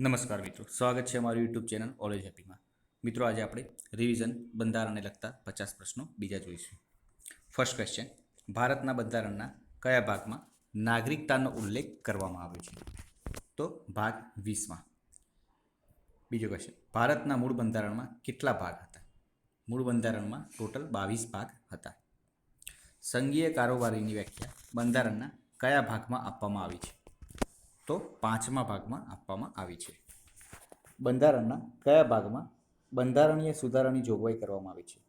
નમસ્કાર મિત્રો, સ્વાગત છે અમારી યુટ્યુબ ચેનલ ઓલેજ હેપીમાં મિત્રો, આજે આપણે રિવિઝન બંધારણને લગતા પચાસ પ્રશ્નો બીજા જોઈશું. ફર્સ્ટ ક્વેશ્ચન ભારતના બંધારણના કયા ભાગમાં નાગરિકતાનો ઉલ્લેખ કરવામાં આવ્યો છે? તો ભાગ વીસમાં. બીજો ક્વેશ્ચન ભારતના મૂળ બંધારણમાં કેટલા ભાગ હતા? મૂળ બંધારણમાં ટોટલ બાવીસ ભાગ હતા. સંઘીય કારોબારીની વ્યાખ્યા, બંધારણના કયા ભાગમાં આપવામાં આવી છે? તો પાંચમા ભાગમાં આપવામાં આવી છે. બંધારણના કયા ભાગમાં બંધારણીય સુધારાની જોગવાઈ કરવામાં આવી છે?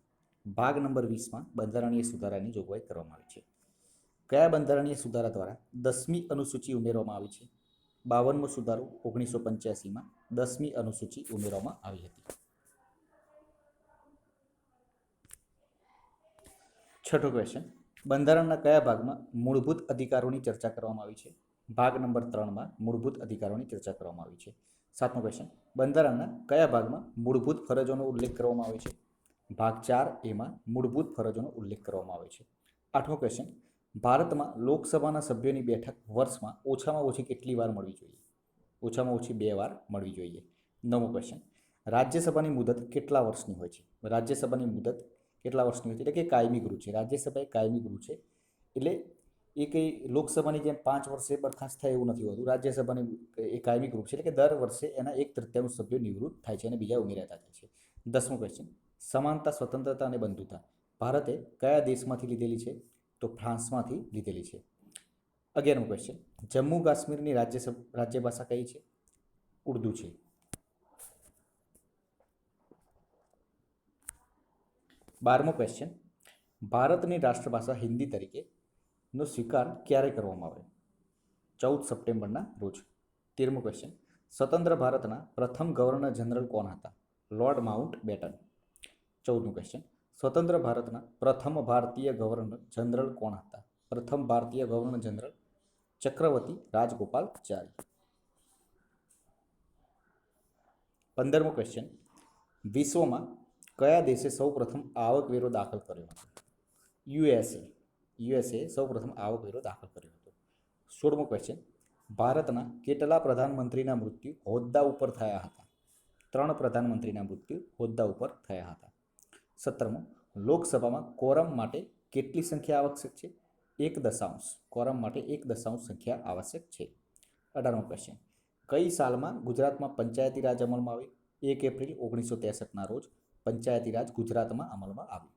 ભાગ નંબર વીસમાં બંધારણીય સુધારાની જોગવાઈ કરવામાં આવી છે. કયા બંધારણીય સુધારા દ્વારા દસમી અનુસૂચિ ઉમેરવામાં આવી છે? બાવનમો સુધારો ઓગણીસો પંચ્યાસીમાં દસમી અનુસૂચિ ઉમેરવામાં આવી હતી. છઠ્ઠો ક્વેશ્ચન બંધારણના કયા ભાગમાં મૂળભૂત અધિકારોની ચર્ચા કરવામાં આવી છે? ભાગ નંબર ત્રણમાં મૂળભૂત અધિકારોની ચર્ચા કરવામાં આવી છે. સાતમો ક્વેશ્ચન બંધારણના કયા ભાગમાં મૂળભૂત ફરજોનો ઉલ્લેખ કરવામાં આવે છે? ભાગ ચાર એમાં મૂળભૂત ફરજોનો ઉલ્લેખ કરવામાં આવે છે. આઠમો ક્વેશ્ચન ભારતમાં લોકસભાના સભ્યોની બેઠક વર્ષમાં ઓછામાં ઓછી કેટલી વાર મળવી જોઈએ? ઓછામાં ઓછી બે વાર મળવી જોઈએ. નવમો ક્વેશ્ચન રાજ્યસભાની મુદત કેટલા વર્ષની હોય છે? રાજ્યસભાની મુદત કેટલા વર્ષની હોય છે? એટલે કે કાયમી ગૃહ છે. રાજ્યસભા એ કાયમી ગૃહ છે. એટલે એ કંઈ લોકસભાની જેમ પાંચ વર્ષે બરખાસ્ત થાય એવું નથી હોતું. રાજ્યસભાની એ કાયમી ગ્રુપ છે એટલે કે દર વર્ષે એના એક તૃતીયાંશ સભ્યો નિવૃત્ત થાય છે અને બીજા ઉમેરાતા થાય છે. દસમો ક્વેશ્ચન સમાનતા, સ્વતંત્રતા અને બંધુતા. ભારતે કયા દેશમાંથી લીધેલી છે? તો ફ્રાન્સમાંથી લીધેલી છે. અગિયારમો ક્વેશ્ચન જમ્મુ કાશ્મીરની રાજ્ય રાજ્ય કઈ છે? ઉર્દુ છે. બારમો ક્વેશ્ચન ભારતની રાષ્ટ્રભાષા હિન્દી તરીકે નો સ્વીકાર ક્યારે કરવામાં આવે? ચૌદ સપ્ટેમ્બરના રોજ. તેરમો ક્વેશ્ચન સ્વતંત્ર ભારતના પ્રથમ ગવર્નર જનરલ કોણ હતા? Lord Mountbatten. ચૌદમું ક્વેશ્ચન સ્વતંત્ર ભારતના પ્રથમ ભારતીય ગવર્નર જનરલ કોણ હતા? પ્રથમ ભારતીય ગવર્નર જનરલ ચક્રવર્તી રાજગોપાલચારી પંદરમો ક્વેશ્ચન વિશ્વમાં કયા દેશે સૌપ્રથમ આવકવેરો દાખલ કર્યો હતો? યુએસએ. યુએસએ સૌપ્રથમ આવકવેરો દાખલ કર્યો હતો. સોળમો ક્વેશ્ચન ભારતના કેટલા પ્રધાનમંત્રીના મૃત્યુ હોદ્દા ઉપર થયા હતા? ત્રણ પ્રધાનમંત્રીના મૃત્યુ હોદ્દા ઉપર થયા હતા. સત્તરમો, લોકસભામાં કોરમ માટે કેટલી સંખ્યા આવશ્યક છે? એક દશાંશ. કોરમ માટે એક દશાંશ સંખ્યા આવશ્યક છે. અઢારમો ક્વેશ્ચન કઈ સાલમાં ગુજરાતમાં પંચાયતી રાજ અમલમાં આવી? એક એપ્રિલ ઓગણીસો ત્રેસઠના રોજ પંચાયતી રાજ ગુજરાતમાં અમલમાં આવ્યું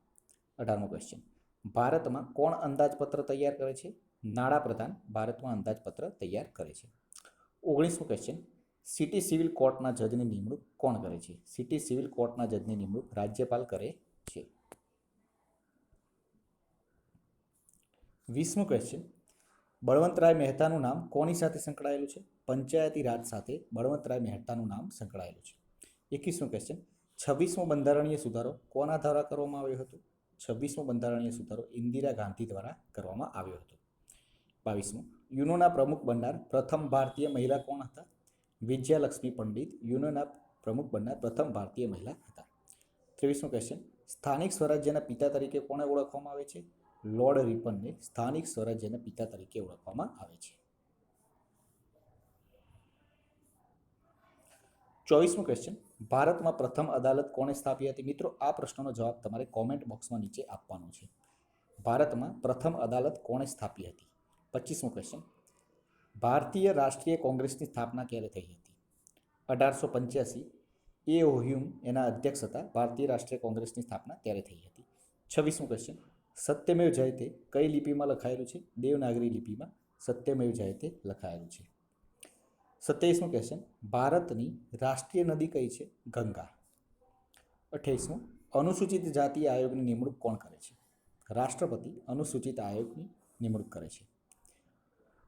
અઢારમો ક્વેશ્ચન ભારતમાં કોણ અંદાજપત્ર તૈયાર કરે છે? નાણાપ્રધાન ભારતમાં અંદાજપત્ર તૈયાર કરે છે. ઓગણીસમો ક્વેશ્ચન સિટી સિવિલ કોર્ટના જજની નિમણૂક કોણ કરે છે? સિટી સિવિલ કોર્ટના જજની નિમણૂક રાજ્યપાલ કરે છે. વીસમો ક્વેશ્ચન બળવંતરાય મહેતાનું નામ કોની સાથે સંકળાયેલું છે? પંચાયતી રાજ સાથે બળવંતરાય મહેતાનું નામ સંકળાયેલું છે. એકવીસમો ક્વેશ્ચન છવ્વીસમો બંધારણીય સુધારો કોના દ્વારા કરવામાં આવ્યો હતો? છવ્વીસમો બંધારણીય સુધારો ઇન્દિરા ગાંધી દ્વારા કરવામાં આવ્યો હતો. બાવીસમો, યુનોના પ્રમુખ બનનાર પ્રથમ ભારતીય મહિલા કોણ હતા? વિજયાલક્ષ્મી પંડિત, યુનોના પ્રમુખ બનનાર પ્રથમ ભારતીય મહિલા હતા. ત્રેવીસમો ક્વેશ્ચન સ્થાનિક સ્વરાજ્યના પિતા તરીકે કોને ઓળખવામાં આવે છે? લોર્ડ રિપનને સ્થાનિક સ્વરાજ્યના પિતા તરીકે ઓળખવામાં આવે છે. ચોવીસમો ક્વેશ્ચન ભારતમાં પ્રથમ અદાલત કોણે સ્થાપી હતી? મિત્રો, આ પ્રશ્નનો જવાબ તમારે કોમેન્ટ બોક્સમાં નીચે આપવાનો છે. ભારતમાં પ્રથમ અદાલત કોણે સ્થાપી હતી? પચીસમો ક્વેશ્ચન ભારતીય રાષ્ટ્રીય કોંગ્રેસની સ્થાપના ક્યારે થઈ હતી? અઢારસો પંચ્યાસી એ ઓહ્યુમ એના અધ્યક્ષ હતા. ભારતીય રાષ્ટ્રીય કોંગ્રેસની સ્થાપના ત્યારે થઈ હતી. છવ્વીસમો ક્વેશ્ચન સત્યમેવ જયતે કઈ લિપિમાં લખાયેલું છે? દેવનાગરી લિપિમાં સત્યમેવ જયતે લખાયેલું છે. સત્યાવીસમો ક્વેશ્ચન ભારતની રાષ્ટ્રીય નદી કઈ છે? ગંગા. અઠ્યાવીસમો, અનુસૂચિત જાતિ આયોગની નિમણૂક કોણ કરે છે? રાષ્ટ્રપતિ અનુસૂચિત આયોગની નિમણૂક કરે છે.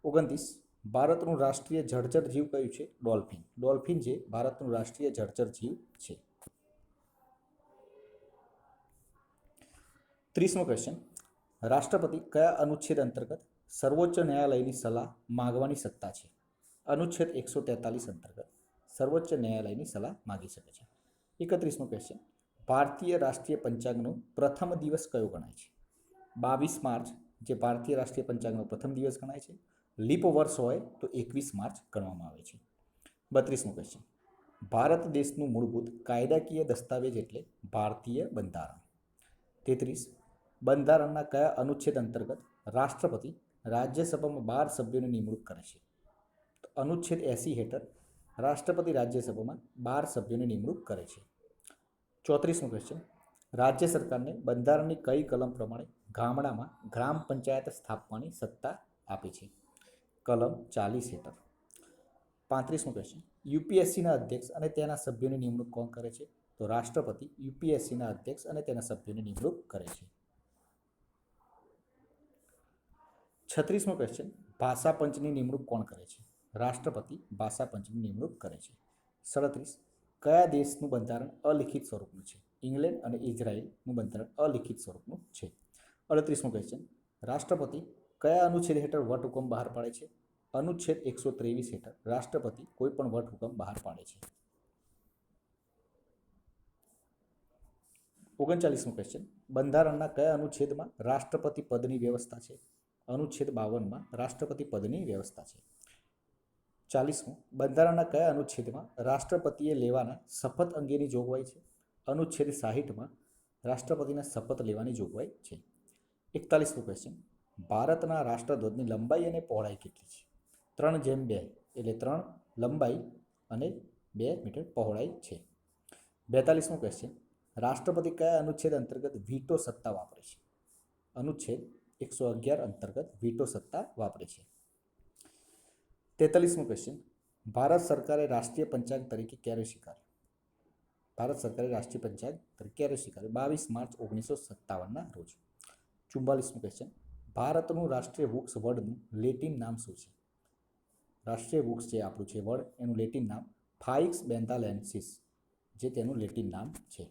ઓગણત્રીસ, ભારતનું રાષ્ટ્રીય જળચર જીવ કયું છે? ડોલ્ફિન. ડોલ્ફિન જે ભારતનું રાષ્ટ્રીય જળચર જીવ છે. ત્રીસમો ક્વેશ્ચન રાષ્ટ્રપતિ કયા અનુચ્છેદ અંતર્ગત સર્વોચ્ચ ન્યાયાલયની સલાહ માગવાની સત્તા છે? અનુચ્છેદ એકસો તેતાલીસ અંતર્ગત સર્વોચ્ચ ન્યાયાલયની સલાહ માગી શકે છે. એકત્રીસમો ક્વેશ્ચન ભારતીય રાષ્ટ્રીય પંચાંગનો પ્રથમ દિવસ કયો ગણાય છે? બાવીસ માર્ચ, જે ભારતીય રાષ્ટ્રીય પંચાંગનો પ્રથમ દિવસ ગણાય છે. લીપ વર્ષ હોય તો એકવીસ માર્ચ ગણવામાં આવે છે. બત્રીસમો ક્વેશ્ચન ભારત દેશનું મૂળભૂત કાયદાકીય દસ્તાવેજ એટલે ભારતીય બંધારણ. તેત્રીસ. બંધારણના કયા અનુચ્છેદ અંતર્ગત રાષ્ટ્રપતિ રાજ્યસભામાં બાર સભ્યોની નિમણૂક કરે છે? અનુચ્છેદ એસી હેઠળ રાષ્ટ્રપતિ રાજ્યસભામાં બાર સભ્યોની નિમણૂક કરે છે. ચોત્રીસમું ક્વેશ્ચન રાજ્ય સરકારને બંધારણની કઈ કલમ પ્રમાણે ગામડામાં ગ્રામ પંચાયત સ્થાપવાની સત્તા આપે છે? કલમ ચાલીસ હેઠળ. પાંત્રીસમું ક્વેશ્ચન યુપીએસસીના અધ્યક્ષ અને તેના સભ્યોની નિમણૂક કોણ કરે છે? તો રાષ્ટ્રપતિ યુપીએસસીના અધ્યક્ષ અને તેના સભ્યોની નિમણૂક કરે છે. છત્રીસમો ક્વેશ્ચન ભાષા પંચની નિમણૂક કોણ કરે છે? રાષ્ટ્રપતિ ભાષા પંચની નિમણૂક કરે છે. સડત્રીસ, કયા દેશનું બંધારણ અલિખિત સ્વરૂપનું છે? ઇંગ્લેન્ડ અને ઇઝરાયેલનું બંધારણ અલિખિત સ્વરૂપનું છે. અડત્રીસમો ક્વેશ્ચન રાષ્ટ્રપતિ કયા અનુચ્છેદ હેઠળ વટહુકમ બહાર પાડે છે? અનુચ્છેદ એકસો ત્રેવીસ હેઠળ રાષ્ટ્રપતિ કોઈ પણ વટહુકમ બહાર પાડે છે. ઓગણચાલીસમો ક્વેશ્ચન બંધારણના કયા અનુચ્છેદમાં રાષ્ટ્રપતિ પદની વ્યવસ્થા છે? અનુચ્છેદ બાવનમાં રાષ્ટ્રપતિ પદની વ્યવસ્થા છે. ચાલીસમો. બંધારણના કયા અનુચ્છેદમાં રાષ્ટ્રપતિએ લેવાના શપથ અંગેની જોગવાઈ છે? અનુચ્છેદ સાહીઠમાં રાષ્ટ્રપતિના શપથ લેવાની જોગવાઈ છે. એકતાલીસમું ક્વેશ્ચન ભારતના રાષ્ટ્રધ્વજની લંબાઈ અને પહોળાઈ કેટલી છે? ત્રણ જેમ બે, એટલે ત્રણ લંબાઈ અને બે મીટર પહોળાઈ છે. બેતાલીસમું ક્વેશ્ચન રાષ્ટ્રપતિ કયા અનુચ્છેદ અંતર્ગત વીટો સત્તા વાપરે છે? અનુચ્છેદ એકસો અગિયાર અંતર્ગત વીટો સત્તા વાપરે છે. તેતાલીસમો ક્વેશ્ચન ભારત સરકારે રાષ્ટ્રીય પંચાંગ તરીકે ક્યારે સ્વીકાર્યું? ભારત સરકારે રાષ્ટ્રીય પંચાંગ તરીકે ક્યારે સ્વીકાર્યું? બાવીસ માર્ચ ઓગણીસો સત્તાવનના રોજ. ચુમ્બાલીસમું ક્વેશ્ચન ભારતનું રાષ્ટ્રીય વૃક્ષ વડનું લેટિન નામ શું છે? રાષ્ટ્રીય વૃક્ષ જે આપણું છે વડ, એનું લેટિન નામ ફાઇક્સ બેન્થાલેન્સિસ, જે તેનું લેટિન નામ છે.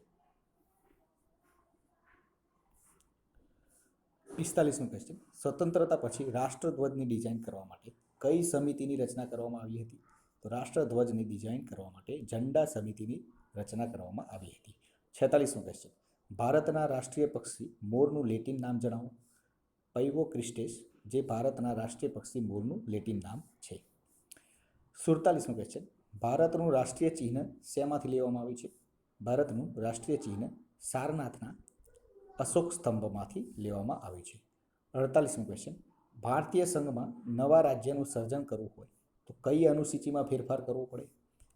પિસ્તાલીસમું ક્વેશ્ચન સ્વતંત્રતા પછી રાષ્ટ્રધ્વજની ડિઝાઇન કરવા માટે કઈ સમિતિની રચના કરવામાં આવી હતી? તો રાષ્ટ્રધ્વજની ડિઝાઇન કરવા માટે ઝંડા સમિતિની રચના કરવામાં આવી હતી. છેતાલીસમો ક્વેશ્ચન ભારતના રાષ્ટ્રીય પક્ષી મોરનું લેટિન નામ જણાવો. પૈવો ક્રિસ્ટેસ જે ભારતના રાષ્ટ્રીય પક્ષી મોરનું લેટિન નામ છે. સુડતાલીસમો ક્વેશ્ચન ભારતનું રાષ્ટ્રીય ચિહ્ન શેમાંથી લેવામાં આવ્યું છે? ભારતનું રાષ્ટ્રીય ચિહ્ન સારનાથના અશોક સ્તંભમાંથી લેવામાં આવ્યું છે. અડતાલીસમો ક્વેશ્ચન ભારતીય સંઘમાં નવા રાજ્યનું સર્જન કરવું હોય, તો કઈ અનુસૂચિમાં ફેરફાર કરવો પડે?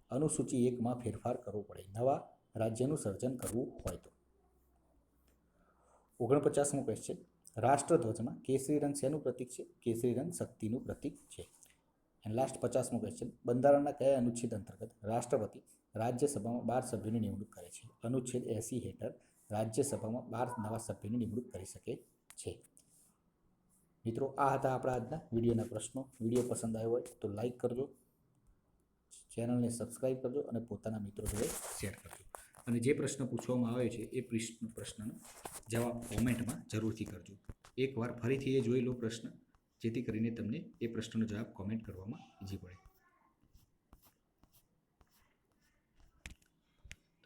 અનુસૂચિ એકમાં ફેરફાર કરવો પડે. નવા રાજ્યનું સર્જન કરવું હોય તો. ઓગણપચાસમો ક્વેશ્ચન રાષ્ટ્રધ્વજમાં કેસરી રંગ શેનું પ્રતીક છે? કેસરી રંગ શક્તિનું પ્રતીક છે. એન્ડ લાસ્ટ પચાસમો ક્વેશ્ચન બંધારણના કયા અનુચ્છેદ અંતર્ગત રાષ્ટ્રપતિ રાજ્યસભામાં બાર સભ્યોની નિમણૂક કરે છે? અનુચ્છેદ એસી હેઠળ રાજ્યસભામાં બાર નવા સભ્યોની નિમણૂક કરી શકે છે. મિત્રો, આ હતા આપણા આજના વિડીયોના પ્રશ્નો. વીડિયો પસંદ આવ્યો હોય તો લાઈક કરજો ચેનલને સબસ્ક્રાઈબ કરજો અને પોતાના મિત્રો જોડે શેર કરજો. અને જે પ્રશ્ન પૂછવામાં આવ્યો છે, એ પ્રશ્ન, પ્રશ્નનો જવાબ કોમેન્ટમાં જરૂરથી કરજો. એકવાર ફરીથી એ જોઈ લો પ્રશ્ન, જેથી કરીને તમને એ પ્રશ્નનો જવાબ કોમેન્ટ કરવામાં ઈઝી પડે.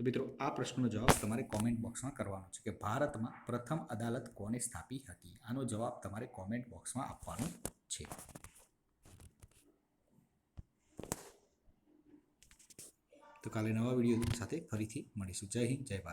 તો મિત્રો, આ પ્રશ્નનો જવાબ તમારે કોમેન્ટ બોક્સમાં કરવાનો છે કે ભારતમાં પ્રથમ અદાલત કોને સ્થાપી હતી? આનો જવાબ તમારે કોમેન્ટ બોક્સમાં આપવાનો છે. તો કાલે નવા વીડિયો સાથે ફરીથી મળીશું. જય હિન્દ, જય ભારત.